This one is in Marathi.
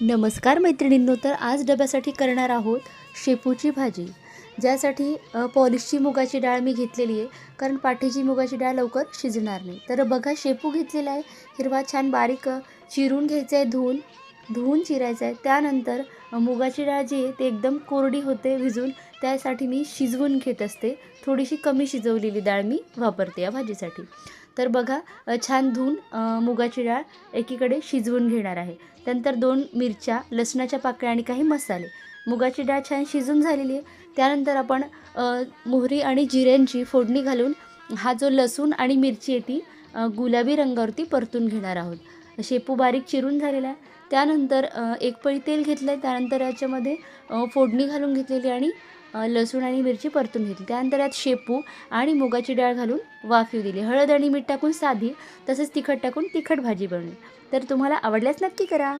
नमस्कार मैत्रिणींनो तर आज डब्यासाठी करणार आहोत शेपूची भाजी. ज्यासाठी पॉलिशची मुगाची डाळ मी घेतलेली आहे कारण पाठीची मुगाची डाळ लवकर शिजणार नाही. तर बघा शेपू घेतलेला आहे हिरवा छान बारीक चिरून घ्यायचं आहे धुवून. धुवून चिरायचं आहे. त्यानंतर मुगाची डाळ जी आहे ती एकदम कोरडी होते भिजून. त्यासाठी मी शिजवून घेत असते. थोडीशी कमी शिजवलेली डाळ मी वापरते या भाजीसाठी. तर बघा छान धुवून मुगाची डाळ एकीकडे शिजवून घेणार आहे. त्यानंतर दोन मिरच्या लसणाच्या पाकळ्या आणि काही मसाले. मुगाची डाळ छान शिजून झालेली आहे. त्यानंतर आपण मोहरी आणि जिऱ्यांची फोडणी घालून हा जो लसूण आणि मिरची आहे ती गुलाबी रंगावरती परतून घेणार आहोत. शेपू बारीक चिरून झालेला आहे. त्यानंतर एक पळी तेल घेतलं आहे त्यानंतर याच्यामध्ये फोडणी घालून घेतलेली आणि लसूण आणि मिरची परतून घेतली. त्यानंतर यात शेपू आणि मुगाची डाळ घालून वाफी दिली. हळद आणि मीठ टाकून साधी तसेच तिखट टाकून तिखट भाजी बनवली. तर तुम्हाला आवडल्यास नक्की करा.